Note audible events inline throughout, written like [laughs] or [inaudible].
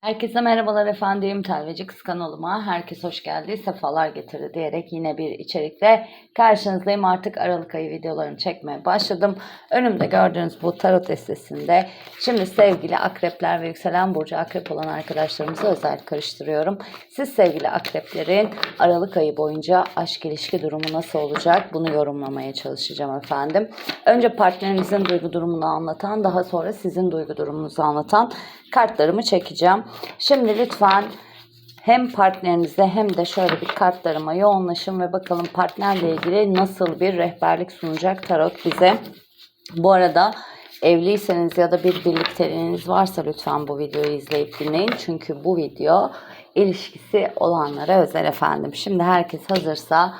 Herkese merhabalar efendim. Telveci Kız kanalıma herkes hoş geldi, sefalar getirdi diyerek yine bir içerikle karşınızdayım. Artık Aralık ayı videolarını çekmeye başladım. Önümde gördüğünüz bu tarot destesinde şimdi sevgili akrepler ve yükselen burcu akrep olan arkadaşlarımıza özel karıştırıyorum. Siz sevgili akreplerin Aralık ayı boyunca aşk ilişki durumu nasıl olacak bunu yorumlamaya çalışacağım efendim. Önce partnerinizin duygu durumunu anlatan daha sonra sizin duygu durumunuzu anlatan kartlarımı çekeceğim. Şimdi lütfen hem partnerinize hem de şöyle bir kartlarıma yoğunlaşın ve bakalım partnerle ilgili nasıl bir rehberlik sunacak tarot bize. Bu arada evliyseniz ya da bir birlikteliğiniz varsa lütfen bu videoyu izleyip dinleyin. Çünkü bu video ilişkisi olanlara özel efendim. Şimdi herkes hazırsa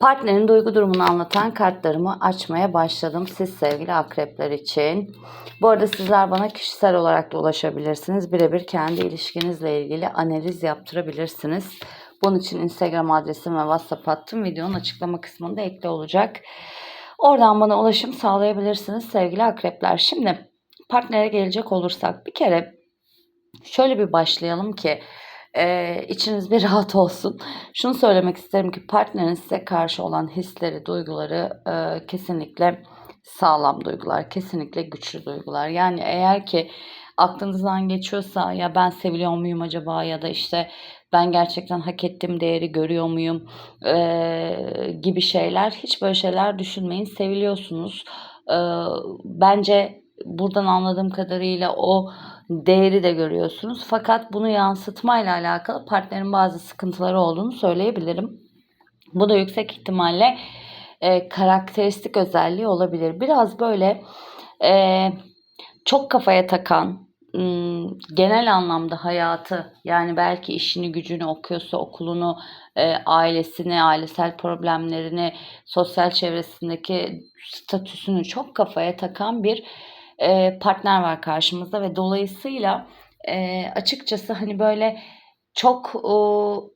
Partnerin duygu durumunu anlatan kartlarımı açmaya başladım siz sevgili akrepler için. Bu arada sizler bana kişisel olarak da ulaşabilirsiniz. Birebir kendi ilişkinizle ilgili analiz yaptırabilirsiniz. Bunun için Instagram adresim ve WhatsApp hattım videonun açıklama kısmında ekli olacak. Oradan bana ulaşım sağlayabilirsiniz sevgili akrepler. Şimdi partnere gelecek olursak bir kere şöyle bir başlayalım ki e, içiniz bir rahat olsun. Şunu söylemek isterim ki partneriniz size karşı olan hisleri, duyguları e, kesinlikle sağlam duygular, kesinlikle güçlü duygular. Yani eğer ki aklınızdan geçiyorsa ya ben seviliyor muyum acaba ya da işte ben gerçekten hak ettiğim değeri görüyor muyum e, gibi şeyler hiç böyle şeyler düşünmeyin seviliyorsunuz e, bence buradan anladığım kadarıyla o değeri de görüyorsunuz. Fakat bunu yansıtmayla alakalı partnerin bazı sıkıntıları olduğunu söyleyebilirim. Bu da yüksek ihtimalle e, karakteristik özelliği olabilir. Biraz böyle e, çok kafaya takan, genel anlamda hayatı yani belki işini gücünü okuyorsa okulunu, e, ailesini, ailesel problemlerini, sosyal çevresindeki statüsünü çok kafaya takan bir e, partner var karşımızda ve dolayısıyla e, açıkçası hani böyle çok e,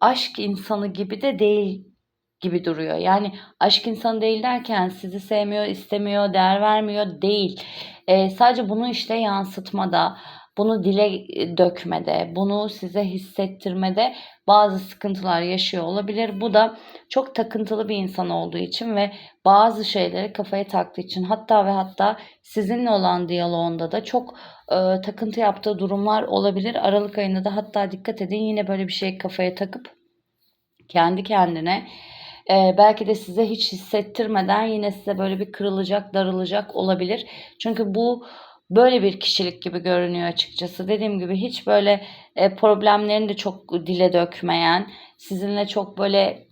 aşk insanı gibi de değil gibi duruyor. Yani aşk insanı değil derken sizi sevmiyor, istemiyor, değer vermiyor değil. E, sadece bunu işte yansıtmada, bunu dile dökmede, bunu size hissettirmede bazı sıkıntılar yaşıyor olabilir. Bu da çok takıntılı bir insan olduğu için ve bazı şeyleri kafaya taktığı için hatta ve hatta sizinle olan diyaloğunda da çok e, takıntı yaptığı durumlar olabilir. Aralık ayında da hatta dikkat edin yine böyle bir şey kafaya takıp kendi kendine e, belki de size hiç hissettirmeden yine size böyle bir kırılacak, darılacak olabilir. Çünkü bu böyle bir kişilik gibi görünüyor açıkçası. Dediğim gibi hiç böyle e, problemlerini de çok dile dökmeyen, sizinle çok böyle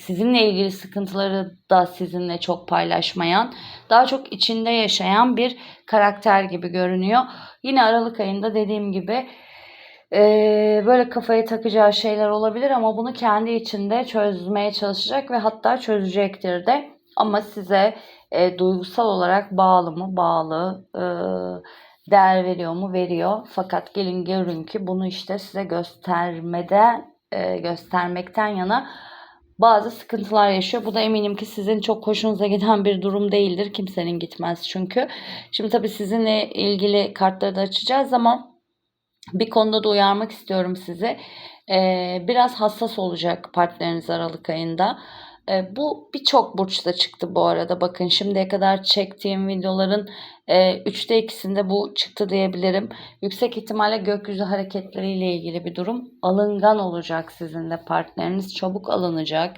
sizinle ilgili sıkıntıları da sizinle çok paylaşmayan, daha çok içinde yaşayan bir karakter gibi görünüyor. Yine Aralık ayında dediğim gibi böyle kafaya takacağı şeyler olabilir ama bunu kendi içinde çözmeye çalışacak ve hatta çözecektir de. Ama size e, duygusal olarak bağlı mı? Bağlı. E, değer veriyor mu? Veriyor. Fakat gelin görün ki bunu işte size göstermeden e, göstermekten yana bazı sıkıntılar yaşıyor. Bu da eminim ki sizin çok hoşunuza giden bir durum değildir. Kimsenin gitmez çünkü. Şimdi tabii sizinle ilgili kartları da açacağız ama bir konuda da uyarmak istiyorum sizi. Ee, biraz hassas olacak partneriniz Aralık ayında. E, bu birçok burçta çıktı bu arada. Bakın şimdiye kadar çektiğim videoların e, üçte ikisinde bu çıktı diyebilirim. Yüksek ihtimalle gökyüzü hareketleriyle ilgili bir durum. Alıngan olacak sizin de partneriniz. Çabuk alınacak.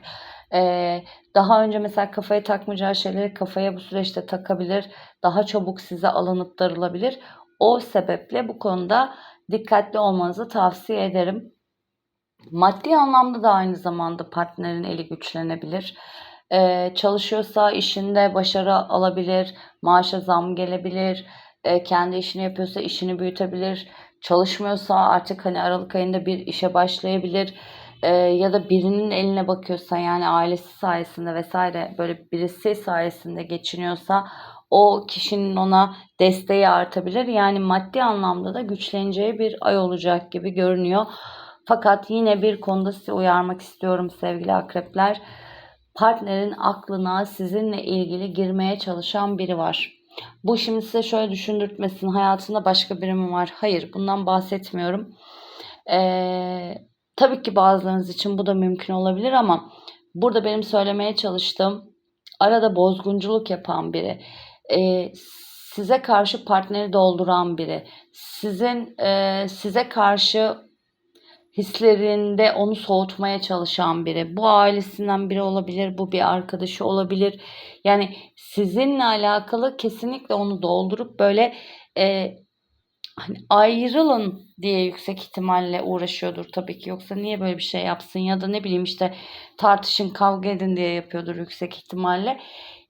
E, daha önce mesela kafaya takmayacağı şeyleri kafaya bu süreçte takabilir. Daha çabuk size alınıp darılabilir. O sebeple bu konuda dikkatli olmanızı tavsiye ederim. Maddi anlamda da aynı zamanda partnerin eli güçlenebilir. Ee, çalışıyorsa işinde başarı alabilir, maaşa zam gelebilir, e, kendi işini yapıyorsa işini büyütebilir, çalışmıyorsa artık hani Aralık ayında bir işe başlayabilir e, ya da birinin eline bakıyorsa yani ailesi sayesinde vesaire böyle birisi sayesinde geçiniyorsa o kişinin ona desteği artabilir. Yani maddi anlamda da güçleneceği bir ay olacak gibi görünüyor. Fakat yine bir konuda sizi uyarmak istiyorum sevgili akrepler. Partnerin aklına sizinle ilgili girmeye çalışan biri var. Bu şimdi size şöyle düşündürtmesin. Hayatında başka biri mi var? Hayır, bundan bahsetmiyorum. Ee, tabii ki bazılarınız için bu da mümkün olabilir ama burada benim söylemeye çalıştığım arada bozgunculuk yapan biri, ee, size karşı partneri dolduran biri, sizin e, size karşı hislerinde onu soğutmaya çalışan biri. Bu ailesinden biri olabilir, bu bir arkadaşı olabilir. Yani sizinle alakalı kesinlikle onu doldurup böyle e, hani ayrılın diye yüksek ihtimalle uğraşıyordur tabii ki. Yoksa niye böyle bir şey yapsın ya da ne bileyim işte tartışın kavga edin diye yapıyordur yüksek ihtimalle.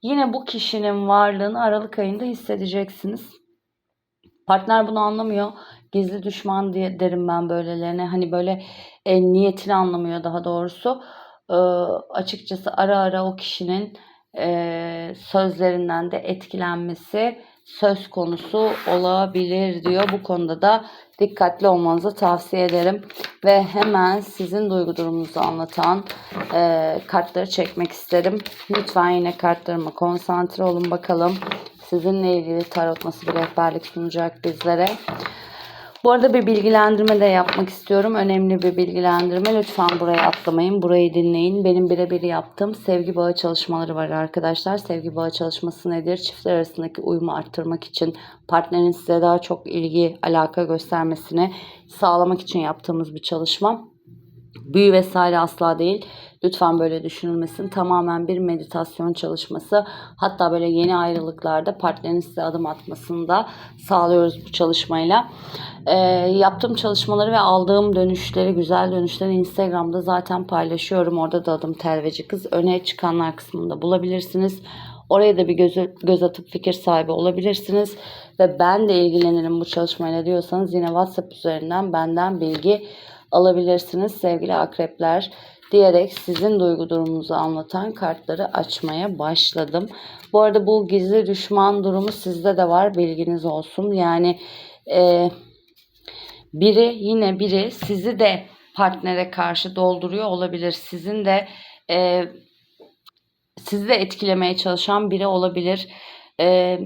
Yine bu kişinin varlığını Aralık ayında hissedeceksiniz. Partner bunu anlamıyor. Gizli düşman diye derim ben böylelerine. Hani böyle e, niyetini anlamıyor daha doğrusu. E, açıkçası ara ara o kişinin e, sözlerinden de etkilenmesi söz konusu olabilir diyor. Bu konuda da dikkatli olmanızı tavsiye ederim. Ve hemen sizin duygu durumunuzu anlatan e, kartları çekmek isterim. Lütfen yine kartlarıma konsantre olun bakalım. Sizinle ilgili tarot nasıl bir rehberlik sunacak bizlere. Bu arada bir bilgilendirme de yapmak istiyorum. Önemli bir bilgilendirme. Lütfen burayı atlamayın. Burayı dinleyin. Benim birebir yaptığım sevgi bağı çalışmaları var arkadaşlar. Sevgi bağı çalışması nedir? Çiftler arasındaki uyumu arttırmak için, partnerin size daha çok ilgi, alaka göstermesini sağlamak için yaptığımız bir çalışma. Büyü vesaire asla değil. Lütfen böyle düşünülmesin. Tamamen bir meditasyon çalışması. Hatta böyle yeni ayrılıklarda partnerin size adım atmasını da sağlıyoruz bu çalışmayla. Ee, yaptığım çalışmaları ve aldığım dönüşleri, güzel dönüşleri Instagram'da zaten paylaşıyorum. Orada da adım Telveci Kız. Öne çıkanlar kısmında bulabilirsiniz. Oraya da bir göz, göz atıp fikir sahibi olabilirsiniz. Ve ben de ilgilenirim bu çalışmayla diyorsanız yine WhatsApp üzerinden benden bilgi alabilirsiniz sevgili akrepler diyerek sizin duygu durumunuzu anlatan kartları açmaya başladım. Bu arada bu gizli düşman durumu sizde de var bilginiz olsun. Yani e, biri yine biri sizi de partnere karşı dolduruyor olabilir. Sizin de e, sizi de etkilemeye çalışan biri olabilir. E,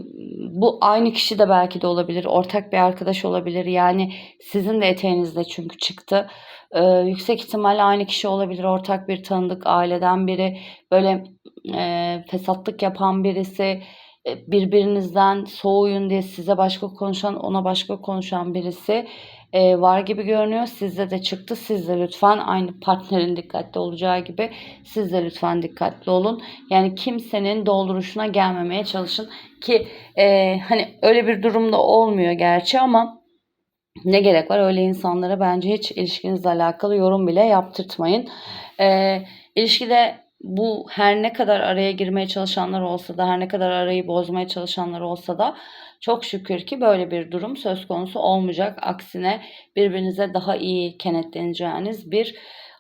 bu aynı kişi de belki de olabilir. Ortak bir arkadaş olabilir. Yani sizin de eteğinizde çünkü çıktı. E, yüksek ihtimalle aynı kişi olabilir. Ortak bir tanıdık, aileden biri. Böyle e, fesatlık yapan birisi. Birbirinizden soğuyun diye size başka konuşan, ona başka konuşan birisi e, var gibi görünüyor. Sizde de çıktı. Siz de lütfen aynı partnerin dikkatli olacağı gibi siz de lütfen dikkatli olun. Yani kimsenin dolduruşuna gelmemeye çalışın ki e, hani öyle bir durumda olmuyor gerçi ama ne gerek var öyle insanlara bence hiç ilişkinizle alakalı yorum bile yaptırtmayın. E, ilişkide bu her ne kadar araya girmeye çalışanlar olsa da her ne kadar arayı bozmaya çalışanlar olsa da çok şükür ki böyle bir durum söz konusu olmayacak. Aksine birbirinize daha iyi kenetleneceğiniz bir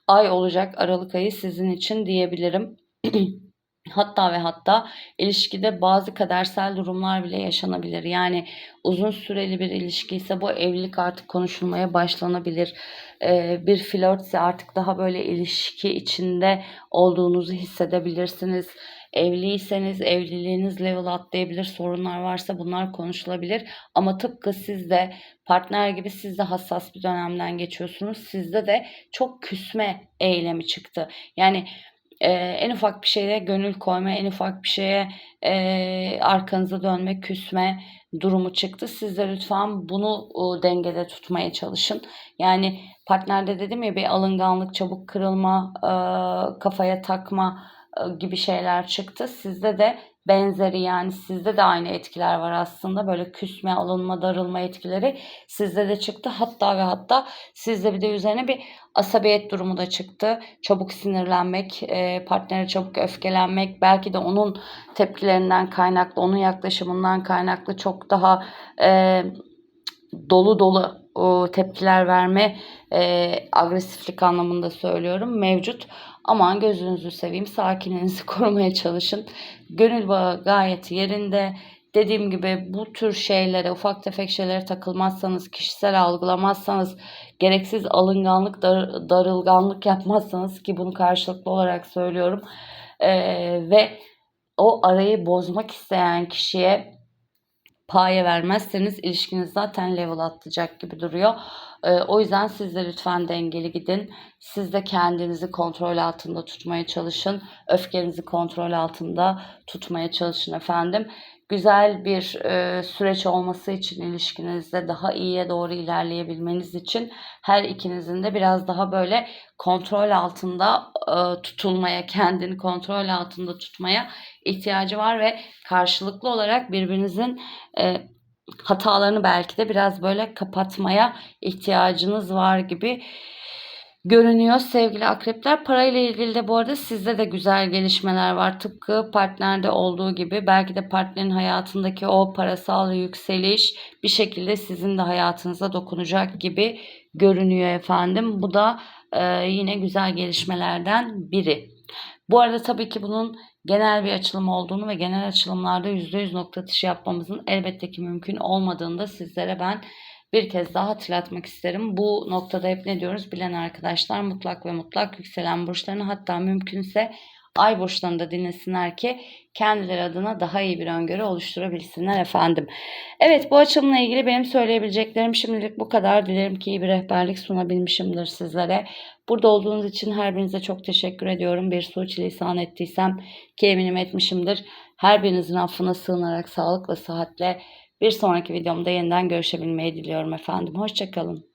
ay olacak Aralık ayı sizin için diyebilirim. [clears throat] Hatta ve hatta ilişkide bazı kadersel durumlar bile yaşanabilir. Yani uzun süreli bir ilişki ise bu evlilik artık konuşulmaya başlanabilir. Ee, bir flörtse artık daha böyle ilişki içinde olduğunuzu hissedebilirsiniz. Evliyseniz evliliğiniz level atlayabilir, sorunlar varsa bunlar konuşulabilir. Ama tıpkı siz de partner gibi siz de hassas bir dönemden geçiyorsunuz. Sizde de çok küsme eylemi çıktı. Yani e, en ufak bir şeye gönül koyma, en ufak bir şeye e, arkanıza dönme, küsme durumu çıktı. Siz de lütfen bunu o, dengede tutmaya çalışın. Yani partnerde dedim ya bir alınganlık, çabuk kırılma, e, kafaya takma e, gibi şeyler çıktı. Sizde de benzeri yani sizde de aynı etkiler var aslında. Böyle küsme, alınma, darılma etkileri sizde de çıktı. Hatta ve hatta sizde bir de üzerine bir asabiyet durumu da çıktı. Çabuk sinirlenmek, e, partnere çabuk öfkelenmek, belki de onun tepkilerinden kaynaklı, onun yaklaşımından kaynaklı çok daha e, dolu dolu tepkiler verme e, agresiflik anlamında söylüyorum mevcut. Aman gözünüzü seveyim sakinliğinizi [laughs] korumaya çalışın. Gönül bağı gayet yerinde. Dediğim gibi bu tür şeylere, ufak tefek şeylere takılmazsanız, kişisel algılamazsanız, gereksiz alınganlık, dar, darılganlık yapmazsanız ki bunu karşılıklı olarak söylüyorum. Ee, ve o arayı bozmak isteyen kişiye paye vermezseniz ilişkiniz zaten level atlayacak gibi duruyor. O yüzden siz de lütfen dengeli gidin. Siz de kendinizi kontrol altında tutmaya çalışın. Öfkenizi kontrol altında tutmaya çalışın efendim. Güzel bir e, süreç olması için ilişkinizde daha iyiye doğru ilerleyebilmeniz için her ikinizin de biraz daha böyle kontrol altında e, tutulmaya, kendini kontrol altında tutmaya ihtiyacı var ve karşılıklı olarak birbirinizin e, hatalarını belki de biraz böyle kapatmaya ihtiyacınız var gibi görünüyor sevgili akrepler. Parayla ilgili de bu arada sizde de güzel gelişmeler var. Tıpkı partnerde olduğu gibi belki de partnerin hayatındaki o parasal yükseliş bir şekilde sizin de hayatınıza dokunacak gibi görünüyor efendim. Bu da e, yine güzel gelişmelerden biri. Bu arada tabii ki bunun genel bir açılım olduğunu ve genel açılımlarda %100 nokta atışı yapmamızın elbette ki mümkün olmadığını da sizlere ben bir kez daha hatırlatmak isterim. Bu noktada hep ne diyoruz? Bilen arkadaşlar mutlak ve mutlak yükselen burçlarını hatta mümkünse ay burçlarını da dinlesinler ki kendileri adına daha iyi bir öngörü oluşturabilsinler efendim. Evet bu açılımla ilgili benim söyleyebileceklerim şimdilik bu kadar. Dilerim ki iyi bir rehberlik sunabilmişimdir sizlere. Burada olduğunuz için her birinize çok teşekkür ediyorum. Bir suçlisan ettiysem ki eminim etmişimdir. Her birinizin affına sığınarak sağlık ve sıhhatle bir sonraki videomda yeniden görüşebilmeyi diliyorum efendim. Hoşçakalın.